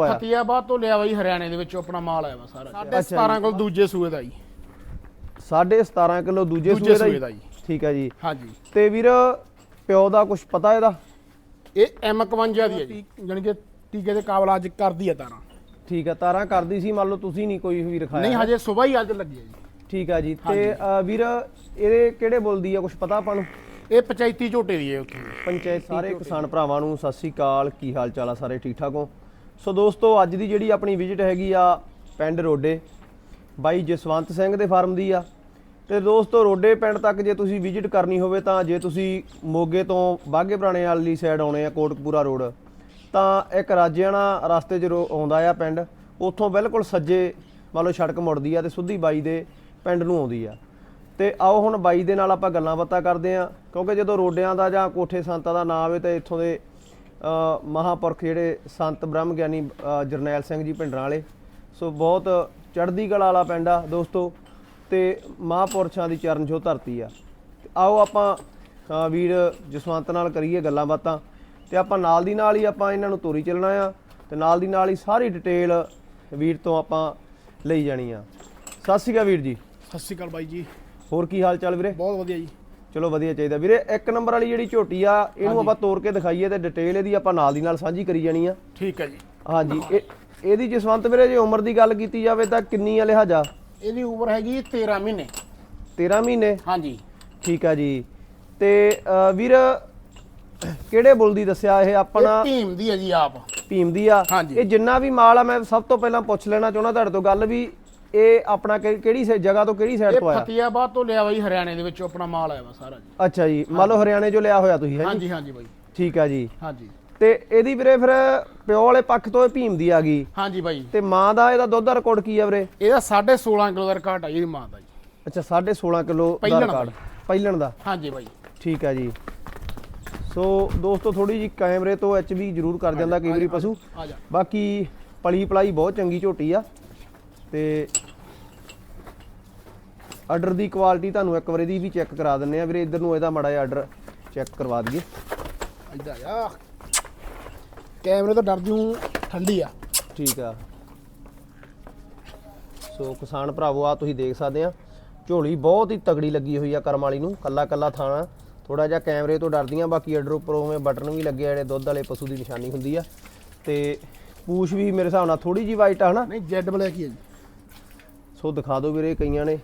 ਹੋਇਆ। ਫਤਿਆਬਾਦ ਤੋਂ ਲਿਆ ਬਾਈ ਹਰਿਆਣੇ ਦੇ ਵਿੱਚੋਂ ਆਪਣਾ ਮਾਲ ਆਇਆ ਵਾ ਸਾਰਾ। ਸਾਢੇ 17 ਕੋਲ ਦੂਜੇ ਸੂਏ ਦਾ ਜੀ। 17.5 ਕਿਲੋ ਦੂਜੇ ਸੂਏ ਦਾ ਜੀ। ਠੀਕ ਹੈ ਜੀ। ਹਾਂਜੀ। ਤੇ ਵੀਰ ਪਿਓ ਦਾ ਕੁਝ ਪਤਾ ਇਹਦਾ? ਇਹ M51 ਦੀ ਹੈ ਜੀ। ਜਾਣੀ ਕਿ ਟੀਕੇ ਦੇ ਕਾਬਲ ਅੱਜ ਕਰਦੀ ਹੈ ਤਾਰਾਂ। ਠੀਕ ਹੈ ਤਾਰਾਂ ਕਰਦੀ ਸੀ। ਮੰਨ ਲਓ ਤੁਸੀਂ ਨਹੀਂ ਕੋਈ ਵੀ ਰਖਾਇਆ। ਨਹੀਂ ਹਜੇ ਸਵੇਰ ਹੀ ਅੱਜ ਲੱਗੀ ਹੈ ਜੀ। ਠੀਕ ਹੈ ਜੀ। ਤੇ ਵੀਰ ਇਹਦੇ ਕਿਹੜੇ ਬੋਲਦੀ ਆ? ਕੁਝ ਪਤਾ ਆਪਾਂ ਨੂੰ? ਇਹ ਪੰਚਾਇਤੀ ਝੋਟੇ ਦੀ ਹੈ ਉੱਥੇ। ਪੰਚਾਇਤ ਸਾਰੇ ਕਿਸਾਨ ਭਰਾਵਾਂ ਨੂੰ ਸਤਿ ਸ੍ਰੀ ਅਕਾਲ। ਕੀ ਹਾਲ ਚਾਲ ਆ ਸਾਰੇ? ਠੀਕ ਠਾਕ ਹੋ? ਸੋ ਦੋਸਤੋ, ਅੱਜ ਦੀ ਜਿਹੜੀ ਆਪਣੀ ਵਿਜ਼ਿਟ ਹੈਗੀ ਆ ਪਿੰਡ ਰੋਡੇ, ਬਾਈ ਜਸਵੰਤ ਸਿੰਘ ਦੇ ਫਾਰਮ ਦੀ ਆ। ਤੇ ਦੋਸਤੋ, ਰੋਡੇ ਪਿੰਡ ਤੱਕ ਜੇ ਤੁਸੀਂ ਵਿਜ਼ਿਟ ਕਰਨੀ ਹੋਵੇ ਤਾਂ ਜੇ ਤੁਸੀਂ ਮੋਗੇ ਤੋਂ ਬਾਗੇ ਪੁਰਾਣੇ ਵਾਲੀ ਸਾਈਡ ਆਉਣੇ ਆ, ਕੋਟਕਪੂਰਾ ਰੋਡ, ਤਾਂ ਇੱਕ ਰਾਜਿਆਣਾ ਰਸਤੇ 'ਚ ਰੋ- ਆਉਂਦਾ ਆ ਪਿੰਡ। ਉੱਥੋਂ ਬਿਲਕੁਲ ਸੱਜੇ ਮੰਨ ਲਓ ਸੜਕ ਮੁੜਦੀ ਆ ਤੇ ਸਿੱਧੀ ਬਾਈ ਦੇ ਪਿੰਡ ਨੂੰ ਆਉਂਦੀ ਆ। ਤੇ ਆਓ ਹੁਣ ਬਾਈ ਦੇ ਨਾਲ ਆਪਾਂ ਗੱਲਾਂ ਬਾਤਾਂ ਕਰਦੇ ਆਂ, ਕਿਉਂਕਿ ਜਦੋਂ ਰੋਡਿਆਂ ਦਾ ਜਾਂ ਕੋਠੇ ਸੰਤਾਂ ਦਾ ਨਾਮ ਆਵੇ ਤਾਂ ਇੱਥੋਂ ਦੇ ਮਹਾਂਪੁਰਖ ਜਿਹੜੇ ਸੰਤ ਬ੍ਰਹਮ ਗਿਆਨੀ ਜਰਨੈਲ ਸਿੰਘ ਜੀ ਪਿੰਡਰਾਂ ਵਾਲੇ। ਸੋ ਬਹੁਤ ਚੜ੍ਹਦੀ ਕਲਾ ਵਾਲਾ ਪਿੰਡ ਆ ਦੋਸਤੋ ਤੇ ਮਹਾਂਪੁਰਸ਼ਾਂ ਦੀ ਚਰਨ ਛੋਹ ਧਰਤੀ ਆ। ਆਓ ਆਪਾਂ ਵੀਰ ਜਸਵੰਤ ਨਾਲ ਕਰੀਏ ਗੱਲਾਂ ਬਾਤਾਂ। ਤੇ ਆਪਾਂ ਨਾਲ ਦੀ ਨਾਲ ਹੀ ਆਪਾਂ ਇਹਨਾਂ ਨੂੰ ਤੋਰੀ ਚੱਲਣਾ ਆ ਤੇ ਨਾਲ ਦੀ ਨਾਲ ਹੀ ਸਾਰੀ ਡਿਟੇਲ ਵੀਰ ਤੋਂ ਆਪਾਂ ਲਈ ਜਾਣੀ ਆ। ਸਤਿ ਸ਼੍ਰੀ ਅਕਾਲ ਵੀਰ ਜੀ। ਸਤਿ ਸ਼੍ਰੀ ਅਕਾਲ ਬਾਈ ਜੀ। ਹੋਰ ਕੀ ਹਾਲ ਚਾਲ ਵੀਰੇ? ਬਹੁਤ ਵਧੀਆ ਜੀ। ਚਲੋ ਵਧੀਆ ਚਾਹੀਦਾ। ਵੀਰੇ ਇੱਕ ਨੰਬਰ ਵਾਲੀ ਜਿਹੜੀ ਝੋਟੀ ਆ ਇਹਨੂੰ ਆਪਾਂ ਤੋੜ ਕੇ ਦਿਖਾਈਏ ਤੇ ਡਿਟੇਲ ਇਹਦੀ ਆਪਾਂ ਨਾਲ ਦੀ ਨਾਲ ਸਾਂਝੀ ਕਰੀ ਜਾਣੀ ਆ। ਠੀਕ ਹੈ ਜੀ। ਹਾਂਜੀ ਇਹ ਇਹਦੀ ਜਸਵੰਤ ਵੀਰੇ ਜੇ ਉਮਰ ਦੀ ਗੱਲ ਕੀਤੀ ਜਾਵੇ ਤਾਂ ਕਿੰਨੀ ਆ ਲਿਹਾਜ਼ਾ? ਇਹਦੀ ਉਮਰ ਹੈਗੀ ਹੈ 13 ਮਹੀਨੇ। 13 ਮਹੀਨੇ? ਹਾਂਜੀ। ਠੀਕ ਆ ਜੀ। ਤੇ ਵੀਰ ਕਿਹੜੇ ਬੁੱਲ ਦੀ ਦੱਸਿਆ ਇਹ ਆਪਣਾ? ਭੀਮ ਦੀ ਹੈ ਜੀ ਆਪ। ਭੀਮ ਦੀ ਆ। ਇਹ ਜਿੰਨਾ ਵੀ ਮਾਲ ਆ ਮੈਂ ਸਭ ਤੋਂ ਪਹਿਲਾਂ ਪੁੱਛ ਲੈਣਾ ਚਾਹੁੰਦਾ ਤੁਹਾਡੇ ਤੋਂ ਗੱਲ ਵੀ ਇਹ ਆਪਣਾ ਕਿ- ਕਿਹੜੀ ਸੇ ਜਗ੍ਹਾ ਤੋਂ ਕਿਹੜੀ ਸਾਈਡ ਇਹ ਤੋਂ ਆਇਆ? ਫਤਿਆਬਾਦ ਤੋਂ ਲਿਆ ਬਾਈ ਹਰਿਆਣੇ ਦੇ ਵਿੱਚੋਂ ਆਪਣਾ ਮਾਲ ਆਇਆ ਵਾ ਸਾਰਾ ਜੀ। ਅੱਛਾ ਜੀ ਮੰਨ ਲਓ ਹਰਿਆਣੇ ਚੋਂ ਲਿਆ ਹੋਇਆ ਤੁਸੀਂ ਹੈ ਜੀ? ਹਾਂਜੀ ਹਾਂਜੀ ਬਾਈ। ਠੀਕ ਆ ਜੀ। ਹਾਂਜੀ। ਤੇ ਇਹਦੀ ਵੀਰੇ ਫਿਰ ਪਿਓ ਵਾਲੇ ਪੱਖ ਤੋਂ ਇਹ ਭੀਮ ਦੀ ਆ ਗਈ। ਹਾਂਜੀ ਬਾਈ। ਤੇ ਮਾਂ ਦਾ ਇਹਦਾ ਦੁੱਧ ਦਾ ਰਿਕਾਰਡ ਕੀ ਆ ਵੀਰੇ? ਇਹਦਾ 16.5 ਕਿਲੋ ਦਾ ਰਿਕਾਰਡ ਆ ਜੀ ਮਾਂ ਦਾ ਜੀ। ਅੱਛਾ 16.5 ਕਿਲੋ ਦਾ ਪਹਿਲਣ ਦਾ ਰਿਕਾਰਡ ਪਹਿਲਣ ਦਾ? ਹਾਂਜੀ ਬਾਈ। ਠੀਕ ਆ ਜੀ। ਸੋ ਦੋਸਤੋ ਥੋੜੀ ਜੀ ਕੈਮਰੇ ਤੋਂ ਐਚ ਵੀ ਜ਼ਰੂਰ ਕਰ ਜਾਂਦਾ ਕਈ ਵਾਰੀ ਪਸ਼ੂ। ਆ ਜਾ। ਬਾਕੀ ਪਲੀ ਪਲਾਈ ਬਹੁਤ ਚੰਗੀ ਝੋਟੀ ਆ। ਤੇ ਆਰਡਰ ਦੀ ਕੁਆਲਿਟੀ ਤੁਹਾਨੂੰ ਇੱਕ ਵਾਰੀ ਦੀ ਵੀ ਚੈੱਕ ਕਰਾ ਦਿੰਨੇ ਆ ਵੀਰੇ ਇੱਧਰ ਨੂੰ ਇਹਦਾ ਮੜਾ ਜਿਹਾ ਆਰਡਰ ਚੈੱਕ ਕਰਵਾ ਦਈਏ। ਇੱਦਾਂ ਆ ਕੈਮਰੇ ਤੋਂ ਡਰ ਜੂ ਠੰਡੀ ਆ। ਠੀਕ ਆ। ਸੋ ਕਿਸਾਨ ਭਰਾਵੋ ਆ ਤੁਸੀਂ ਦੇਖ ਸਕਦੇ ਆ। ਝੋਲੀ ਬਹੁਤ ਹੀ ਤਗੜੀ ਲੱਗੀ ਹੋਈ ਆ ਕਰਮ ਵਾਲੀ ਨੂੰ। ਕੱਲਾ ਕੱਲਾ ਥਾਣਾ ਥੋੜਾ ਜਿਹਾ ਕੈਮਰੇ ਤੋਂ ਡਰਦੀਆਂ ਬਾਕੀ ਆਰਡਰ ਉੱਪਰ ਉਵੇਂ ਬਟਨ ਵੀ ਲੱਗੇ ਆ ਜਿਹੜੇ ਦੁੱਧ ਵਾਲੇ ਪਸ਼ੂ ਦੀ ਨਿਸ਼ਾਨੀ ਹੁੰਦੀ ਆ। ਤੇ ਪੂਛ ਵੀ ਮੇਰੇ ਹਿਸਾਬ ਨਾਲ ਥੋੜੀ ਜੀ ਵਾਈਟ ਆ ਹਨਾ? ਨਹੀਂ ਜੈਡ ਬਲੈਕ ਹੀ ਹੈ ਜੀ। ਸੋ ਦਿਖਾ ਦਿਓ ਵੀਰੇ ਕਈਆਂ ਨੇ।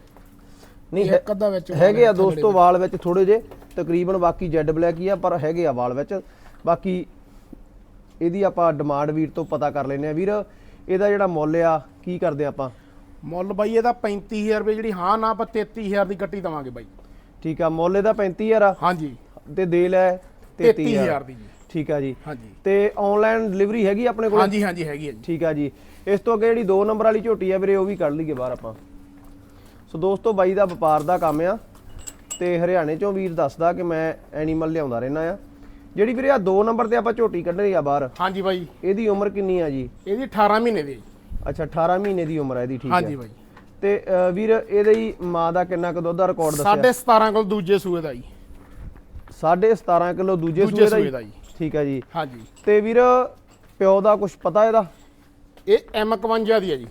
ਨਹੀਂ ਇੱਕ ਅੱਧਾ ਵਿੱਚ ਹੈਗੇ ਆ ਦੋਸਤੋ ਵਾਲ ਵਿੱਚ ਥੋੜੇ ਜੇ ਤਕਰੀਬਨ ਬਾਕੀ ਜੈਡ ਬਲੈਕ ਹੀ ਆ ਪਰ ਹੈਗੇ ਆ ਵਾਲ ਵਿੱਚ। ਬਾਕੀ ਇਹਦੀ ਆਪਾਂ ਡਿਮਾਂਡ ਵੀਰ ਤੋਂ ਪਤਾ ਕਰ ਲੈਨੇ ਆ। ਵੀਰ ਇਹਦਾ ਜਿਹੜਾ ਮੁੱਲ ਆ ਕੀ ਕਰਦੇ ਆਪਾਂ? ਮੁੱਲ ਬਾਈ ਇਹਦਾ 35000 ਰੁਪਏ ਜਿਹੜੀ ਹਾਂ ਨਾ ਆਪਾਂ 33000 ਦੀ ਕੱਟੀ ਦਵਾਂਗੇ ਬਾਈ। ਠੀਕ ਆ ਮੁੱਲ ਇਹਦਾ 35000 ਆ? ਹਾਂਜੀ। ਤੇ ਦੇ ਲੈ 33000 33000 ਦੀ ਠੀਕ ਆ ਜੀ। ਹਾਂਜੀ। ਤੇ ਆਨਲਾਈਨ ਡਿਲੀਵਰੀ ਹੈਗੀ ਆਪਣੇ ਕੋਲ? ਹਾਂਜੀ ਹਾਂਜੀ ਹੈਗੀ ਹੈ ਜੀ। ਠੀਕ ਆ ਜੀ। ਇਸ ਤੋਂ ਅੱਗੇ ਜਿਹੜੀ 2 ਨੰਬਰ ਵਾਲੀ ਝੋਟੀ ਆ ਵੀਰੇ ਉਹ ਵੀ ਕੱਢ ਲਈਏ ਬਾਹਰ ਆਪਾਂ। ਸੋ ਦੋਸਤੋ ਬਾਈ ਦਾ ਵਪਾਰ ਦਾ ਕੰਮ ਆ ਤੇ ਹਰਿਆਣੇ ਚੋਂ ਵੀਰ ਦੱਸਦਾ ਕਿ ਮੈਂ ਐਨੀਮਲ ਲਿਆਉਂਦਾ ਰਹਿਣਾ ਆ। ਜਿਹੜੀ ਵੀਰੇ ਆ 2 ਨੰਬਰ ਤੇ ਆਪਾਂ ਝੋਟੀ ਕੱਢਣੀ ਆ ਬਾਹਰ ਹਾਂਜੀ ਬਾਈ। ਇਹਦੀ ਉਮਰ ਕਿੰਨੀ ਆ ਜੀ? ਇਹਦੀ 18 ਮਹੀਨੇ ਦੀ ਹੈ। ਅੱਛਾ 18 ਮਹੀਨੇ ਦੀ ਉਮਰ ਆ ਇਹਦੀ ਠੀਕ ਹਾਂਜੀ ਹੈ ਬਾਈ। ਤੇ ਵੀਰ ਇਹਦੇ ਹੀ ਮਾਂ ਦਾ ਕਿੰਨਾ ਕੁ ਦੁੱਧ ਦਾ ਰਿਕਾਰਡ ਦੱਸਿਆ? ਸਾਢੇ 17 ਕੋਲ ਦੂਜੇ ਸੂਏ ਦਾ ਜੀ। 17.5 ਕਿਲੋ ਦੂਜੇ ਸੂਏ ਦਾ ਜੀ? ਠੀਕ ਆ ਜੀ। ਹਾਂਜੀ। ਤੇ ਵੀਰ ਪਿਓ ਦਾ ਕੁਝ ਪਤਾ ਇਹਦਾ? ਇਹ M51 ਦੀ ਹੈ ਜੀ।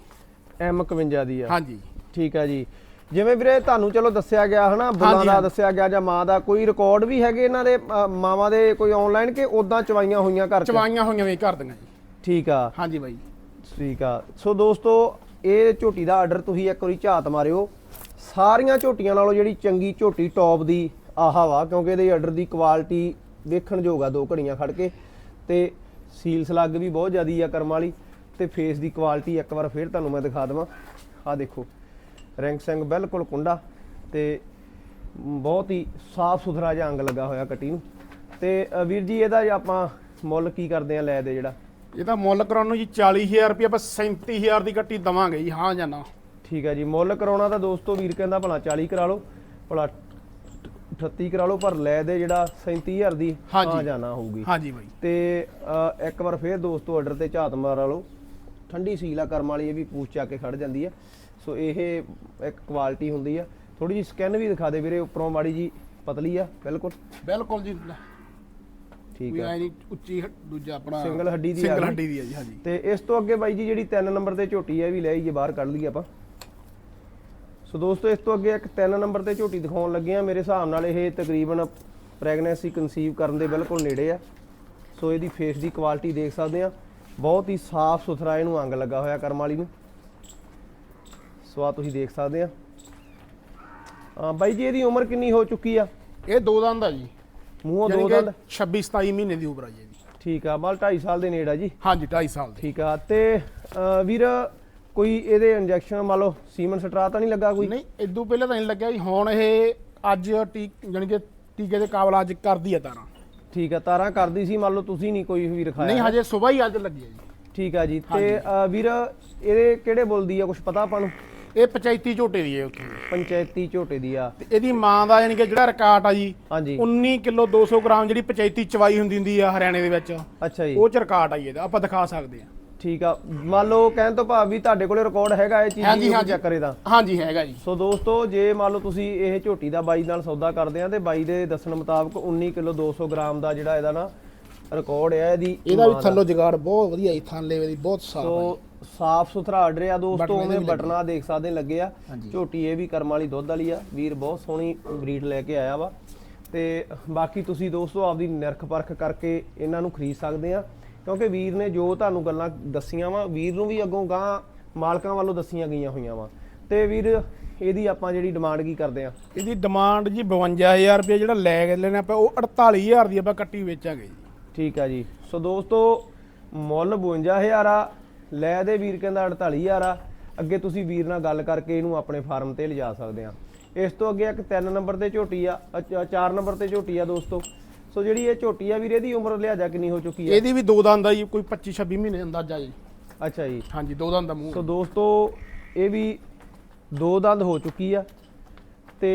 M51 ਦੀ ਆ। ਹਾਂਜੀ। ਠੀਕ ਆ ਜੀ। ਜਿਵੇਂ ਵੀਰੇ ਤੁਹਾਨੂੰ ਚਲੋ ਦੱਸਿਆ ਗਿਆ ਹਨਾ ਬੁੱਲਾਂ ਦਾ। ਦੱਸਿਆ ਗਿਆ ਜਾਂ ਮਾਂ ਦਾ ਕੋਈ ਰਿਕਾਰਡ ਵੀ ਹੈਗੇ ਇਹਨਾਂ ਦੇ ਮਾਵਾਂ ਦੇ ਕੋਈ ਆਨਲਾਈਨ ਕਿ ਉਦਾਂ ਚਵਾਈਆਂ ਹੋਈਆਂ ਘਰ ਚਵਾਈਆਂ ਹੋਈਆਂ ਵੀ ਕਰ ਜੀ। ਠੀਕ ਆ। ਹਾਂਜੀ ਬਾਈ। ਠੀਕ ਆ। ਸੋ ਦੋਸਤੋ ਇਹ ਝੋਟੀ ਦਾ ਆਰਡਰ ਤੁਸੀਂ ਇੱਕ ਵਾਰੀ ਝਾਤ ਮਾਰਿਓ। ਸਾਰੀਆਂ ਝੋਟੀਆਂ ਨਾਲੋਂ ਜਿਹੜੀ ਚੰਗੀ ਝੋਟੀ ਟੌਪ ਦੀ ਆਹਾ ਵਾ ਕਿਉਂਕਿ ਇਹਦੇ ਆਰਡਰ ਦੀ ਕੁਆਲਿਟੀ ਵੇਖਣ ਆ ਦੋ ਘੜੀਆਂ ਖੜ ਕੇ। ਤੇ ਸੀਲ ਸਲੱਗ ਵੀ ਬਹੁਤ ਜ਼ਿਆਦੀ ਆ ਕਰਮ ਵਾਲੀ ਤੇ ਫੇਸ ਦੀ ਕੁਆਲਿਟੀ ਇੱਕ ਵਾਰ ਫੇਰ ਤੁਹਾਨੂੰ ਮੈਂ ਦਿਖਾ ਦਵਾਂ। ਆ ਦੇਖੋ। ਰੈਂਕ ਸਿੰਘ ਬਿਲਕੁਲ ਕੁੰਡਾ ਤੇ ਬਹੁਤ ਹੀ ਸਾਫ਼ ਸੁਥਰਾ ਜਿਹਾ ਅੰਗ ਲੱਗਾ ਹੋਇਆ ਕੱਟੀ ਨੂੰ। ਤੇ ਵੀਰ ਜੀ ਇਹਦਾ ਜੇ ਆਪਾਂ ਮੁੱਲ ਕੀ ਕਰਦੇ ਆ ਲੈ ਦੇ ਜਿਹੜਾ? ਇਹਦਾ ਮੁੱਲ ਕਰਾਉਣ ਨੂੰ ਜੀ 40000 ਰੁਪਏ ਆਪਾਂ 37000 ਦੀ ਕੱਟੀ ਦਵਾਂਗੇ ਜੀ ਹਾਂ ਜਾਂ ਨਾ। ਠੀਕ ਹੈ ਜੀ ਮੁੱਲ ਕਰਾਉਣਾ ਤਾਂ ਦੋਸਤੋ ਵੀਰ ਕਹਿੰਦਾ ਭਲਾ 40 ਕਰਾ ਲਓ ਭਲਾ 38 ਕਰਾ ਲਓ ਪਰ ਲੈ ਦੇ ਜਿਹੜਾ 37000 ਦੀ। ਹਾਂ ਜਾਣਾ ਹੋਊਗੀ। ਹਾਂਜੀ ਬਾਈ। ਤੇ ਇੱਕ ਵਾਰ ਫੇਰ ਦੋਸਤੋ ਆਰਡਰ ਤੇ ਝਾਤ ਮਾਰ ਲਓ। ਠੰਡੀ ਸੀਲਾ ਕਰਮ ਵਾਲੀ ਇਹ ਵੀ ਪੂਛ ਚਾ ਕੇ ਖੜ ਜਾਂਦੀ ਆ। ਸੋ ਇਹ ਇੱਕ ਕੁਆਲਿਟੀ ਹੁੰਦੀ ਆ। ਥੋੜੀ ਜੀ ਸਕਿਨ ਵੀ ਦਿਖਾ ਦੇ ਵੀਰੇ ਉੱਪਰੋਂ ਮਾੜੀ ਜੀ ਪਤਲੀ ਆ ਬਿਲਕੁਲ। ਬਿਲਕੁਲ ਜੀ। ਠੀਕ ਐ ਨਹੀਂ ਉੱਚੀ ਹ- ਦੂਜਾ ਆਪਣਾ ਸਿੰਗਲ ਹੱਡੀ ਦੀ ਆ ਸਿੰਗਲ। ਹੱਡੀ ਦੀ ਹੈ ਜੀ ਹਾਂਜੀ। ਤੇ ਇਸ ਤੋਂ ਅੱਗੇ ਬਾਈ ਜੀ ਜਿਹੜੀ 3 ਨੰਬਰ ਤੇ ਝੋਟੀ ਹੈ ਵੀ ਲੈ ਆਈਏ ਬਾਹਰ ਕੱਢ ਲਈਏ ਆਪਾਂ। ਸੋ ਦੋਸਤੋ ਇਸ ਤੋਂ ਅੱਗੇ ਇੱਕ 3 ਨੰਬਰ ਤੇ ਝੋਟੀ ਦਿਖਾਉਣ ਲੱਗੇ ਆ। ਮੇਰੇ ਹਿਸਾਬ ਨਾਲ ਇਹ ਤਕਰੀਬਨ ਪ੍ਰੈਗਨੈਂਸੀ ਕਨਸੀਵ ਕਰਨ ਦੇ ਬਿਲਕੁਲ ਨੇੜੇ ਆ। ਸੋ ਇਹਦੀ ਫੇਸ ਦੀ ਕੁਆਲਿਟੀ ਦੇਖ ਸਕਦੇ ਆ। ਬਹੁਤ ਹੀ ਸਾਫ਼ ਸੁਥਰਾ ਇਹਨੂੰ ਅੰਗ ਲੱਗਾ ਹੋਇਆ ਕਰਮ ਵਾਲੀ ਨੂੰ। ਸੋ ਆ ਤੁਸੀਂ ਦੇਖ ਸਕਦੇ ਆ। ਹਾਂ ਬਾਈ ਜੀ ਇਹਦੀ ਉਮਰ ਕਿੰਨੀ ਹੋ ਚੁੱਕੀ ਆ? ਇਹ ਦੋ ਦੰਦ ਆ ਜੀ। ਮੂੰਹੋਂ ਦੋ ਦੰਦ? 26 27 ਮਹੀਨੇ ਦੀ ਉਮਰ ਆ ਜੀ ਇਹਦੀ। ਠੀਕ ਆ ਮਲ 2.5 ਸਾਲ ਦੇ ਨੇੜੇ ਆ ਜੀ। ਹਾਂਜੀ 2.5 ਸਾਲ ਦੀ। ਠੀਕ ਆ ਤੇ ਵੀਰ ਕੋਈ ਇਹਦੇ ਇੰਜੈਕਸ਼ਨ ਮੰਨ ਲਓ ਸੀਮਨ ਸਟਰਾ ਤਾਂ ਨਹੀਂ ਲੱਗਾ ਕੋਈ? ਨਹੀਂ ਇਦੋਂ ਪਹਿਲਾਂ ਤਾਂ ਨਹੀਂ ਲੱਗਿਆ ਜੀ ਹੁਣ ਇਹ ਅੱਜ ਟੀ ਯਾਨੀ ਕਿ ਟੀਕੇ ਦੇ ਕਾਬਲ ਅੱਜ ਕਰਦੀ ਆ ਤਾਰਾਂ। ਠੀਕ ਆ ਤਾਰਾਂ ਕਰਦੀ ਸੀ ਮੰਨ ਲਓ ਤੁਸੀਂ ਨਹੀਂ ਕੋਈ ਵੀ ਰਖਾਇਆ ਨਹੀਂ ਹਜੇ ਸਵੇਰ ਹੀ ਅੱਜ ਲੱਗੀ ਆ ਜੀ। ਠੀਕ ਆ ਜੀ ਤੇ ਵੀਰ ਇਹਦੇ ਕਿਹੜੇ ਬੋਲਦੀ ਆ ਕੁਝ ਪਤਾ ਆਪਾਂ ਨੂੰ? ਇਹ ਪੰਚਾਇਤੀ ਝੋਟੇ ਦੀ ਹੈ ਉੱਥੇ। ਪੰਚਾਇਤੀ ਝੋਟੇ ਦੀ ਆ। ਤੇ ਇਹਦੀ ਮਾਂ ਦਾ ਯਾਨੀ ਕਿ ਜਿਹੜਾ ਰਿਕਾਰਡ ਆ ਜੀ ਹਾਂਜੀ। 19 ਕਿਲੋ 200 ਗ੍ਰਾਮ ਜਿਹੜੀ ਪੰਚਾਇਤੀ ਚਵਾਈ ਹੁੰਦੀ ਹੁੰਦੀ ਆ ਹਰਿਆਣੇ ਦੇ ਵਿੱਚ। ਅੱਛਾ ਜੀ। ਉਹ ਚ ਰਿਕਾਰਡ ਆ ਜੀ ਇਹਦਾ ਆਪਾਂ ਦਿਖਾ ਸਕਦੇ ਆ ਠੀਕ ਆ। ਮੰਨ ਲਓ ਕਹਿਣ ਤੋਂ ਭਾਵ ਵੀ ਤੁਹਾਡੇ ਕੋਲੇ ਰਿਕਾਰਡ ਹੈਗਾ ਇਹ ਚੀਜ਼ ਦੀ ਹਾਂਜੀ। ਚੈੱਕ ਕਰੇ ਤਾਂ ਹਾਂਜੀ ਹੈਗਾ ਜੀ। ਸੋ ਦੋਸਤੋ ਜੇ ਮੰਨ ਲਓ ਤੁਸੀਂ ਇਹ ਝੋਟੀ ਦਾ ਬਾਈ ਨਾਲ ਸੌਦਾ ਕਰਦੇ ਆ ਤੇ ਬਾਈ ਦੇ ਦੱਸਣ ਮੁਤਾਬਕ 19 ਕਿਲੋ 200 ਗ੍ਰਾਮ ਦਾ ਜਿਹੜਾ ਇਹਦਾ ਨਾ ਰਿਕਾਰਡ ਹੈ ਇਹਦੀ ਇਹਦਾ ਵੀ। ਥੱਲੋਂ ਜਗਾੜ ਬਹੁਤ ਵਧੀਆ ਜੀ ਥਾਂ ਲੈਵੇ ਦੀ ਬਹੁਤ ਸਾਫ਼ ਸੋ ਸਾਫ਼ ਸੁਥਰਾ ਆਰਡਰ ਆ ਦੋਸਤੋ ਉਹਨੇ। ਬਟਨਾ ਦੇਖ ਸਕਦੇ ਲੱਗੇ ਆ। ਝੋਟੀ ਇਹ ਵੀ ਕਰਮ ਵਾਲੀ ਦੁੱਧ ਵਾਲੀ ਆ। ਵੀਰ ਬਹੁਤ ਸੋਹਣੀ ਬਰੀਡ ਲੈ ਕੇ ਆਇਆ ਵਾ। ਤੇ ਬਾਕੀ ਤੁਸੀਂ ਦੋਸਤੋ ਆਪਦੀ ਨਿਰਖ ਪਰਖ ਕਰਕੇ ਇਹਨਾਂ ਨੂੰ ਖਰੀਦ ਸਕਦੇ ਆ। ਕਿਉਂਕਿ ਵੀਰ ਨੇ ਜੋ ਤੁਹਾਨੂੰ ਗੱਲਾਂ ਦੱਸੀਆਂ ਵਾ ਵੀਰ ਨੂੰ ਵੀ ਅੱਗੋਂ ਗਾਂ ਮਾਲਕਾਂ ਵੱਲੋਂ ਦੱਸੀਆਂ ਗਈਆਂ ਹੋਈਆਂ ਵਾ। ਤੇ ਵੀਰ ਇਹਦੀ ਆਪਾਂ ਜਿਹੜੀ ਡਿਮਾਂਡ ਕੀ ਕਰਦੇ ਆ? ਇਹਦੀ ਡਿਮਾਂਡ ਜੀ 52000 ਰੁਪਏ ਜਿਹੜਾ ਲੈ ਕੇ ਲੈਣਾ ਆਪਾਂ ਉਹ 48000 ਦੀ ਆਪਾਂ ਕੱਟੀ ਵੇਚਾਂਗੇ ਜੀ। ਠੀਕ ਆ ਜੀ। ਸੋ ਦੋਸਤੋ ਮੁੱਲ 52000 ਆ। ਲੈ ਦੇ ਵੀਰ ਕਹਿੰਦਾ 48000 ਆ ਅੱਗੇ ਤੁਸੀਂ ਵੀਰ ਨਾਲ ਗੱਲ ਕਰਕੇ ਇਹਨੂੰ ਆਪਣੇ ਫਾਰਮ ਤੇ ਲਿਜਾ ਸਕਦੇ ਆ। ਇਸ ਤੋਂ ਅੱਗੇ ਇੱਕ 3 ਨੰਬਰ ਤੇ ਝੋਟੀ ਆ 4 ਨੰਬਰ ਤੇ ਝੋਟੀ ਆ ਦੋਸਤੋ। ਸੋ ਜਿਹੜੀ ਇਹ ਝੋਟੀ ਆ ਵੀਰ ਇਹਦੀ ਉਮਰ ਲਿਹਾਜ਼ਾ ਕਿੰਨੀ ਹੋ ਚੁੱਕੀ ਆ? ਇਹਦੀ ਵੀ ਦੋ ਦੰਦ ਆ ਜੀ ਕੋਈ 25 26 ਮਹੀਨੇ ਅੰਦਾਜ਼ਾ ਜੀ। ਅੱਛਾ ਜੀ। ਹਾਂਜੀ ਦੋ ਦੰਦ ਦਾ ਮੂੰਹ ਸੋ ਦੋਸਤੋ ਇਹ ਵੀ ਦੋ ਦੰਦ ਹੋ ਚੁੱਕੀ ਆ। ਤੇ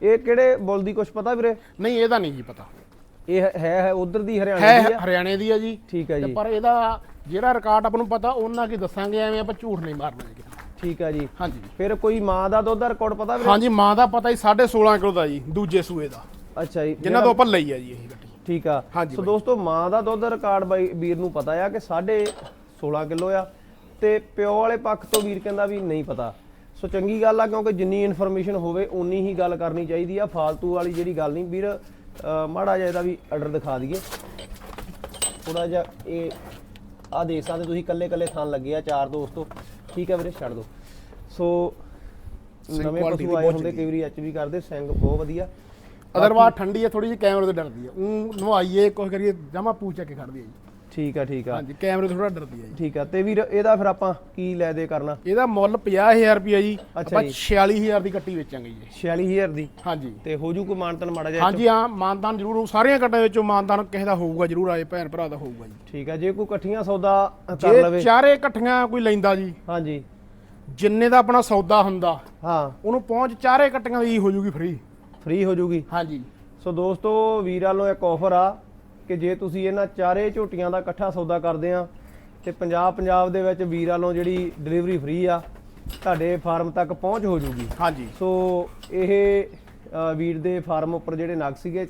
ਇਹ ਕਿਹੜੇ ਬੁੱਲ ਦੀ ਕੁਝ ਪਤਾ ਵੀਰੇ? ਨਹੀਂ ਇਹਦਾ ਨਹੀਂ ਜੀ ਪਤਾ। ਇਹ ਹੈ ਹੈ ਉਧਰ ਦੀ ਹਰਿਆਣਾ ਹੈ ਦੀ ਆ? ਹਰਿਆਣੇ ਦੀ ਆ ਜੀ। ਠੀਕ ਹੈ ਜੀ। ਪਰ ਇਹਦਾ ਜਿਹੜਾ ਰਿਕਾਰਡ ਆਪਾਂ ਨੂੰ ਪਤਾ ਉਹਨਾਂ ਕੀ ਦੱਸਾਂਗੇ ਐਵੇਂ ਆਪਾਂ ਝੂਠ ਨਹੀਂ ਮਾਰਨਾ ਜੀ ਠੀਕ ਆ ਜੀ। ਹਾਂਜੀ। ਫਿਰ ਕੋਈ ਮਾਂ ਦਾ ਦੁੱਧ ਦਾ ਰਿਕਾਰਡ ਪਤਾ ਵੀਰੇ? ਹਾਂਜੀ ਮਾਂ ਦਾ ਪਤਾ ਹੀ 16.5 ਕਿਲੋ ਦਾ ਜੀ ਦੂਜੇ ਸੂਏ ਦਾ। ਅੱਛਾ ਜੀ। ਜਿਨ੍ਹਾਂ ਤੋਂ ਆਪਾਂ ਲਈ ਆ ਜੀ ਇਹ ਗੱਡੀ। ਠੀਕ ਆ। ਸੋ। ਦੋਸਤੋ ਮਾਂ ਦਾ ਦੁੱਧ ਰਿਕਾਰਡ ਬਾਈ ਵੀਰ ਨੂੰ ਪਤਾ ਆ ਕਿ 16 ਕਿਲੋ ਆ। ਤੇ ਪਿਓ ਵਾਲੇ ਪੱਖ ਤੋਂ ਵੀਰ ਕਹਿੰਦਾ ਵੀ ਨਹੀਂ ਪਤਾ। ਸੋ ਚੰਗੀ ਗੱਲ ਆ ਕਿਉਂਕਿ ਜਿੰਨੀ ਇਨਫੋਰਮੇਸ਼ਨ ਹੋਵੇ ਉਨੀ ਹੀ ਗੱਲ ਕਰਨੀ ਚਾਹੀਦੀ ਆ। ਫਾਲਤੂ ਵਾਲੀ ਜਿਹੜੀ ਗੱਲ ਨਹੀਂ ਵੀਰ ਮਾੜਾ ਜਿਹਾ ਇਹਦਾ ਵੀ ਆਰਡਰ ਦਿਖਾ ਦਈਏ। ਥੋੜਾ ਜਿਹਾ ਇਹ ਆ ਦੇਖ ਸਕਦੇ ਤੁਸੀਂ ਕੱਲੇ ਕੱਲੇ ਥਾਂ ਲੱਗੇ ਆ ਚਾਰ ਦੋਸਤੋ ਠੀਕ ਆ ਵੀਰੇ ਛੱਡ ਦਿਓ ਸੋ ਨਵੇਂ ਪਸ਼ੂ ਦੀ ਆਏ ਹੁੰਦੇ ਕਈ ਵਾਰੀ ਐਚ ਵੀ ਕਰਦੇ ਸਿੰਘ ਬਹੁਤ ਵਧੀਆ। ਅਦਰਵਾਇਜ਼ ਠੰਡੀ ਹੈ ਥੋੜੀ ਜਿਹੀ ਕੈਮਰੇ ਤੋਂ ਡਰਦੀ ਹੈ। ਉਹ ਨਵਾਈਏ ਕੁਝ ਕਰੀਏ ਜਮਾ ਪੂਛ ਕੇ ਖੜਦੀ ਹੈ ਜੀ। ਠੀਕ ਆ ਠੀਕ ਆ। ਹਾਂਜੀ ਕੈਮਰੇ ਤੋਂ ਥੋੜਾ ਡਰਦੀ ਹੈ ਜੀ। ਠੀਕ ਆ ਤੇ ਵੀਰ ਇਹਦਾ ਫਿਰ ਆਪਾਂ ਕੀ ਲੈ ਦੇ ਕਰਨਾ? ਇਹਦਾ ਮੁੱਲ 50000 ਰੁਪਏ ਜੀ। ਆਪਾਂ ਜੀ। 46000 ਦੀ ਕੱਟੀ ਵੇਚਾਂਗੇ ਜੀ। 46000 ਦੀ? ਹਾਂਜੀ। ਤੇ ਹੋ ਜੂ ਕੋਈ ਮਾਨਤਨ ਮਾੜਾ ਜਿਹਾ ਹਾਂਜੀ ਹਾਂ ਮਾਨਦਾਨ ਜ਼ਰੂਰ ਹੋਊ। ਸਾਰੀਆਂ ਕੱਟਾਂ ਵਿੱਚੋਂ ਮਾਨਦਾਨ ਕਿਸੇ ਦਾ ਹੋਊਗਾ ਜ਼ਰੂਰ ਆਏ ਭੈਣ ਭਰਾ ਦਾ ਹੋਊਗਾ ਜੀ। ਠੀਕ ਆ ਜੇ ਕੋਈ ਇਕੱਠੀਆਂ ਸੌਦਾ ਕਰ ਜੇ ਲਵੇ। ਚਾਰੇ ਇਕੱਠੀਆਂ ਕੋਈ ਲੈਂਦਾ ਜੀ ਹਾਂਜੀ। ਜਿੰਨੇ ਦਾ ਆਪਣਾ ਸੌਦਾ ਹੁੰਦਾ ਹਾਂ। ਉਹਨੂੰ ਪਹੁੰਚ ਚਾਰੇ ਇਕੱਠੀਆਂ ਦੀ ਹੋ ਜੂਗੀ ਫ੍ਰੀ ਫ੍ਰੀ ਹੋ ਜੂਗੀ। ਹਾਂਜੀ। ਸੋ ਦੋਸਤੋ ਵੀਰ ਵੱਲੋਂ ਇੱਕ ਆਫਰ ਆ ਕਿ ਜੇ ਤੁਸੀਂ ਇਹਨਾਂ ਚਾਰੇ ਝੋਟੀਆਂ ਦਾ ਇਕੱਠਾ ਸੌਦਾ ਕਰਦੇ ਆ ਤੇ ਪੰਜਾਬ ਪੰਜਾਬ ਦੇ ਵਿੱਚ ਵੀਰ ਵੱਲੋਂ ਜਿਹੜੀ ਡਿਲੀਵਰੀ ਫ੍ਰੀ ਆ ਤੁਹਾਡੇ ਫਾਰਮ ਤੱਕ ਪਹੁੰਚ ਹੋ ਜੂਗੀ। ਹਾਂਜੀ। ਸੋ ਇਹ ਵੀਰ ਦੇ ਫਾਰਮ ਉੱਪਰ ਜਿਹੜੇ ਨਗ ਸੀਗੇ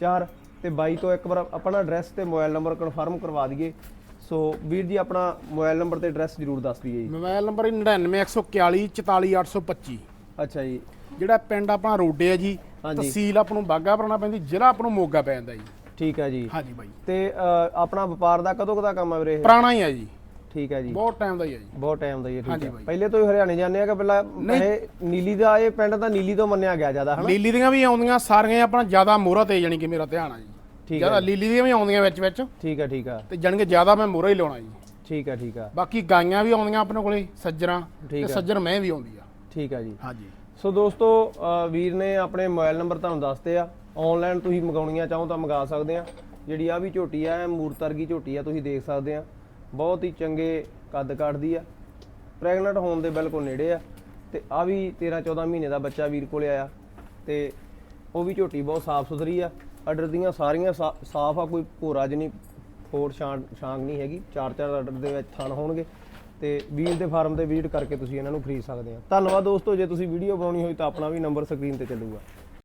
ਚਾਰ ਤੇ ਬਾਈ ਤੋਂ ਇੱਕ ਵਾਰ ਆਪਣਾ ਐਡਰੈਸ ਤੇ ਮੋਬਾਈਲ ਨੰਬਰ ਕਨਫਰਮ ਕਰਵਾ ਦਈਏ। ਸੋ ਵੀਰ ਜੀ ਆਪਣਾ ਮੋਬਾਈਲ ਨੰਬਰ ਤੇ ਐਡਰੈਸ ਜ਼ਰੂਰ ਦੱਸ ਦਈਏ ਜੀ। ਮੋਬਾਈਲ ਨੰਬਰ 99141 44825 ਅੱਛਾ ਜੀ। ਜਿਹੜਾ ਪਿੰਡ ਆਪਣਾ ਰੋਡੇ ਆ ਜੀ। ਤਹਿਸੀਲ ਆਪਾਂ ਨੂੰ ਬਾਗਾ ਪੁਰਾਣਾ ਪੈਂਦੀ ਜ਼ਿਲ੍ਹਾ ਆਪਾਂ ਨੂੰ ਮੋਗਾ ਪੈ ਜਾਂਦਾ ਜੀ। ਠੀਕ ਹੈ ਜੀ। ਹਾਂਜੀ ਬਾਈ। ਤੇ ਅ, ਆਪਣਾ ਵਪਾਰ ਦਾ ਕਦੋਂ ਕਦਾ ਕੰਮ ਹੈ ਵੀਰੇ ਇਹ? ਪੁਰਾਣਾ ਹੀ ਆ ਜੀ। ਠੀਕ ਹੈ ਜੀ। ਬਹੁਤ ਟਾਈਮ ਦਾ ਹੀ ਆ ਜੀ। ਬਹੁਤ ਟਾਈਮ ਦਾ ਹੀ ਹੈ, ਠੀਕ ਹਾਂਜੀ ਹੈ। ਬਾਈ। ਪਹਿਲੇ ਤੋਂ ਹੀ ਹਰਿਆਣੇ ਜਾਂਦੇ ਆ ਕਿ ਪਹਿਲਾਂ ਇਹ ਨੀਲੀ ਦਾ ਇਹ ਪਿੰਡ ਤਾਂ ਨੀਲੀ ਤੋਂ ਮੰਨਿਆ ਗਿਆ ਜ਼ਿਆਦਾ ਹਨਾ? ਲੀਲੀ ਦੀਆਂ ਵੀ ਆਉਂਦੀਆਂ ਸਾਰੀਆਂ ਆਪਣਾ ਜ਼ਿਆਦਾ ਮੋਹਰਾ ਤੇ ਜਾਣੀ ਕਿ ਮੇਰਾ ਧਿਆਨ ਆ ਜੀ। ਠੀਕ ਜ਼ਿਆਦਾ ਹੈ ਲੀਲੀ ਦੀਆਂ ਵੀ ਆਉਂਦੀਆਂ ਵਿੱਚ ਵਿੱਚ। ਠੀਕ ਹੈ ਠੀਕ ਹੈ। ਤੇ ਜਾਣੀ ਕਿ ਜ਼ਿਆਦਾ ਮੈਂ ਮੋਹਰਾ ਹੀ ਲਾਉਣਾ ਜੀ। ਠੀਕ ਹੈ ਠੀਕ ਹੈ। ਬਾਕੀ ਗਾਈਆਂ ਵੀ ਆਉਂਦੀਆਂ ਆਪਣੇ ਕੋਲੇ ਸੱਜਰਾਂ ਠੀਕ ਤੇ ਹੈ। ਸੱਜਰ ਮੈਂ ਵੀ ਆਉਂਦੀ ਆ। ਠੀਕ ਹੈ ਜੀ। ਹਾਂਜੀ। ਸੋ ਦੋਸਤੋ ਅ, ਵੀਰ ਨੇ ਆਪਣੇ ਮੋਬਾਈਲ ਨੰਬਰ ਤੁਹਾਨੂੰ ਦੱਸਤੇ ਆ। ਆਨਲਾਈਨ ਤੁਸੀਂ ਮੰਗਾਉਣੀਆਂ ਚਾਹੋ ਤਾਂ ਮੰਗਾ ਸਕਦੇ ਆ। ਜਿਹੜੀ ਆ ਵੀ ਝੋਟੀ ਆ, ਇਹ ਮੂਰਤ ਝੋਟੀ ਆ, ਤੁਸੀਂ ਦੇਖ ਸਕਦੇ ਆ। ਬਹੁਤ ਹੀ ਚੰਗੇ ਕੱਦ ਕੱਟਦੀ ਆ। ਪ੍ਰੈਗਨੈਂਟ ਹੋਣ ਦੇ ਬਿਲਕੁਲ ਨੇੜੇ ਆ। ਤੇ ਆ ਵੀ 13 14 ਮਹੀਨੇ ਦਾ ਬੱਚਾ ਵੀਰ ਕੋਲੇ ਆਇਆ। ਤੇ ਉਹ ਵੀ ਝੋਟੀ ਬਹੁਤ ਸਾਫ਼ ਸੁਥਰੀ ਆ। ਆਰਡਰ ਦੀਆਂ ਸਾਰੀਆਂ ਸਾ- ਸਾਫ਼ ਆ, ਕੋਈ ਭੋਰਾ ਜਿ ਨਹੀਂ ਫੋੜ ਛਾਂ, ਛਾਂਗ ਨਹੀਂ ਹੈਗੀ। ਚਾਰ ਚਾਰ ਆਰਡਰ ਦੇ ਵਿੱਚ ਥਣ ਹੋਣਗੇ। ਤੇ ਵੀਰ ਦੇ ਫਾਰਮ ਤੇ ਵਿਜ਼ਿਟ ਕਰਕੇ ਤੁਸੀਂ ਇਹਨਾਂ ਨੂੰ ਖਰੀਦ ਸਕਦੇ ਆ। ਧੰਨਵਾਦ ਦੋਸਤੋ, ਜੇ ਤੁਸੀਂ ਵੀਡੀਓ ਬਣਾਉਣੀ ਹੋਈ ਤਾਂ ਆਪਣਾ ਵੀ ਨੰਬਰ ਸਕਰੀਨ ਤੇ ਚੱਲੂਗਾ।